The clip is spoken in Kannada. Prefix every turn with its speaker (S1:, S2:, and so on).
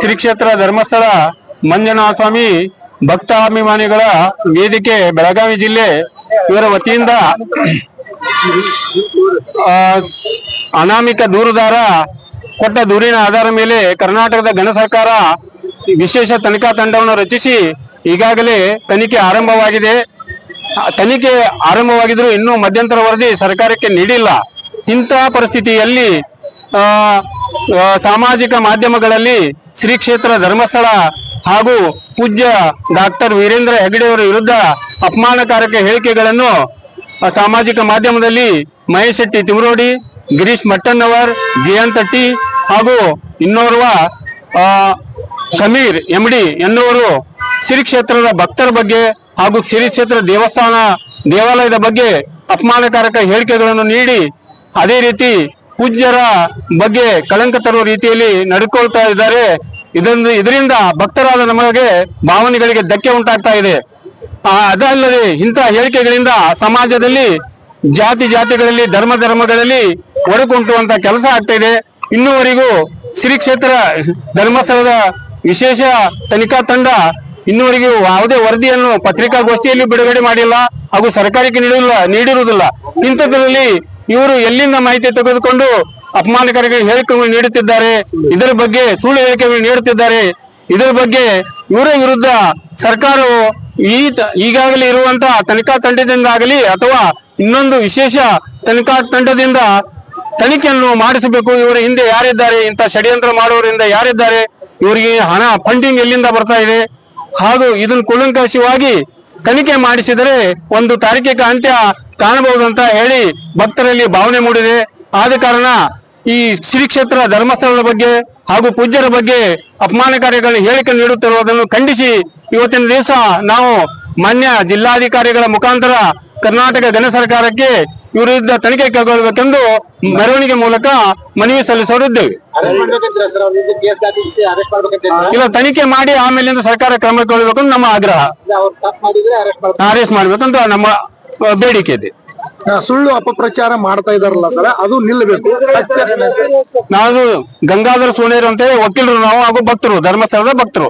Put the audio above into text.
S1: ಶ್ರೀ ಕ್ಷೇತ್ರ ಧರ್ಮಸ್ಥಳ ಮಂಜುನಾಥ ಸ್ವಾಮಿ ಭಕ್ತಾಭಿಮಾನಿಗಳ ವೇದಿಕೆ ಬೆಳಗಾವಿ ಜಿಲ್ಲೆ ಇವರ ವತಿಯಿಂದ ಅನಾಮಿಕ ದೂರುದಾರ ಕೊಟ್ಟ ದೂರಿನ ಆಧಾರ ಮೇಲೆ ಕರ್ನಾಟಕದ ಗಣ ಸರ್ಕಾರ ವಿಶೇಷ ತನಿಖಾ ತಂಡವನ್ನು ರಚಿಸಿ ಈಗಾಗಲೇ ತನಿಖೆ ಆರಂಭವಾಗಿದೆ. ತನಿಖೆ ಆರಂಭವಾಗಿದ್ರೂ ಇನ್ನೂ ಮಧ್ಯಂತರ ವರದಿ ಸರ್ಕಾರಕ್ಕೆ ನೀಡಿಲ್ಲ. ಇಂತಹ ಪರಿಸ್ಥಿತಿಯಲ್ಲಿ ಆ, ಸಾಮಾಜಿಕ ಮಾಧ್ಯಮಗಳಲ್ಲಿ ಶ್ರೀ ಕ್ಷೇತ್ರ ಧರ್ಮಸ್ಥಳ ಹಾಗೂ ಪೂಜ್ಯ ಡಾಕ್ಟರ್ ವೀರೇಂದ್ರ ಹೆಗಡೆಯವರ ವಿರುದ್ಧ ಅಪಮಾನಕಾರಕ ಹೇಳಿಕೆಗಳನ್ನು ಸಾಮಾಜಿಕ ಮಾಧ್ಯಮದಲ್ಲಿ ಮಹೇಶ್ ಶೆಟ್ಟಿ ತಿಮರೋಡಿ, ಗಿರೀಶ್ ಮಟ್ಟಣ್ಣವರ್, ಜಯಂತ್ ಟಿ ಹಾಗೂ ಇನ್ನೋರ್ವ ಸಮೀರ್ ಎಂಡಿ ಎನ್ನುವರು ಶ್ರೀ ಕ್ಷೇತ್ರದ ಭಕ್ತರ ಬಗ್ಗೆ ಹಾಗೂ ಶ್ರೀ ಕ್ಷೇತ್ರ ದೇವಸ್ಥಾನ ದೇವಾಲಯದ ಬಗ್ಗೆ ಅಪಮಾನಕಾರಕ ಹೇಳಿಕೆಗಳನ್ನು ನೀಡಿ, ಅದೇ ರೀತಿ ಪೂಜ್ಯರ ಬಗ್ಗೆ ಕಳಂಕ ತರುವ ರೀತಿಯಲ್ಲಿ ನಡ್ಕೊಳ್ತಾ ಇದ್ದಾರೆ. ಇದೊಂದು ಇದರಿಂದ ಭಕ್ತರಾದ ನಮಗೆ ಭಾವನೆಗಳಿಗೆ ಧಕ್ಕೆ ಉಂಟಾಗ್ತಾ ಇದೆ. ಅದಲ್ಲದೆ ಇಂತಹ ಹೇಳಿಕೆಗಳಿಂದ ಸಮಾಜದಲ್ಲಿ, ಜಾತಿ ಜಾತಿಗಳಲ್ಲಿ, ಧರ್ಮ ಧರ್ಮಗಳಲ್ಲಿ ಒಡಕುಂಟುವಂತ ಕೆಲಸ ಆಗ್ತಾ ಇದೆ. ಇನ್ನುವರೆಗೂ ಶ್ರೀ ಕ್ಷೇತ್ರ ಧರ್ಮಸ್ಥಳದ ವಿಶೇಷ ತನಿಖಾ ತಂಡ ಇನ್ನುವರೆಗೂ ಯಾವುದೇ ವರದಿಯನ್ನು ಪತ್ರಿಕಾಗೋಷ್ಠಿಯಲ್ಲಿ ಬಿಡುಗಡೆ ಮಾಡಿಲ್ಲ ಹಾಗೂ ಸರ್ಕಾರಕ್ಕೆ ನೀಡಿಲ್ಲ ನೀಡಿರುವುದಿಲ್ಲ. ಇಂಥದ್ರಲ್ಲಿ ಇವರು ಎಲ್ಲಿಂದ ಮಾಹಿತಿ ತೆಗೆದುಕೊಂಡು ಅಪಮಾನಕರಿಗೆ ಹೇಳಿಕೆಗಳು ನೀಡುತ್ತಿದ್ದಾರೆ, ಇದರ ಬಗ್ಗೆ ಸುಳ್ಳು ಹೇಳಿಕೆಗಳು ನೀಡುತ್ತಿದ್ದಾರೆ, ಇದರ ಬಗ್ಗೆ ಇವರ ವಿರುದ್ಧ ಸರ್ಕಾರವು ಈ ಈಗಾಗಲೇ ಇರುವಂತಹ ತನಿಖಾ ತಂಡದಿಂದಾಗಲಿ ಅಥವಾ ಇನ್ನೊಂದು ವಿಶೇಷ ತನಿಖಾ ತಂಡದಿಂದ ತನಿಖೆಯನ್ನು ಮಾಡಿಸಬೇಕು. ಇವರ ಹಿಂದೆ ಯಾರಿದ್ದಾರೆ ಇಂತ ಷಡ್ಯಂತ್ರ ಮಾಡುವವರಿಂದ ಯಾರಿದ್ದಾರೆ, ಇವರಿಗೆ ಹಣ ಫಂಡಿಂಗ್ ಎಲ್ಲಿಂದ ಬರ್ತಾ ಇದೆ, ಹಾಗೂ ಇದನ್ನು ಕೂಲಂಕಷವಾಗಿ ತನಿಖೆ ಮಾಡಿಸಿದರೆ ಒಂದು ತಾರೀಕಿಕ ಅಂತ್ಯ ಕಾಣಬಹುದು ಅಂತ ಹೇಳಿ ಭಕ್ತರಲ್ಲಿ ಭಾವನೆ ಮೂಡಿದೆ. ಆದ ಕಾರಣ ಈ ಶ್ರೀ ಕ್ಷೇತ್ರ ಧರ್ಮಸ್ಥಳದ ಬಗ್ಗೆ ಹಾಗೂ ಪೂಜ್ಯರ ಬಗ್ಗೆ ಅಪಮಾನಕಾರಿಗಳ ಹೇಳಿಕೆ ನೀಡುತ್ತಿರುವುದನ್ನು ಖಂಡಿಸಿ ಇವತ್ತಿನ ದಿವಸ ನಾವು ಮಾನ್ಯ ಜಿಲ್ಲಾಧಿಕಾರಿಗಳ ಮುಖಾಂತರ ಕರ್ನಾಟಕ ಜನ ಸರ್ಕಾರಕ್ಕೆ ವಿರುದ್ಧ ತನಿಖೆ ಕೈಗೊಳ್ಳಬೇಕೆಂದು ಮೆರವಣಿಗೆ ಮೂಲಕ ಮನವಿ ಸಲ್ಲಿಸೋರಿದ್ದೇವೆ. ಇಲ್ಲ ತನಿಖೆ ಮಾಡಿ ಆಮೇಲೆ ಸರ್ಕಾರ ಕ್ರಮ ಕೈಗೊಳ್ಳಬೇಕಂತ ನಮ್ಮ ಆಗ್ರಹ.
S2: ಅರೆಸ್ಟ್
S1: ಮಾಡಬೇಕಂತ ನಮ್ಮ ಬೇಡಿಕೆ ಇದೆ.
S3: ಸುಳ್ಳು ಅಪಪ್ರಚಾರ ಮಾಡ್ತಾ ಇದಾರಲ್ಲ ಸರ್, ಅದು ನಿಲ್ಲಬೇಕು
S1: ನಾವು ಗಂಗಾಧರ ಸೋನೇರು ಅಂತೇಳಿ ವಕೀಲರು ನಾವು ಹಾಗೂ ಭಕ್ತರು, ಧರ್ಮಸ್ಥಳದ ಭಕ್ತರು.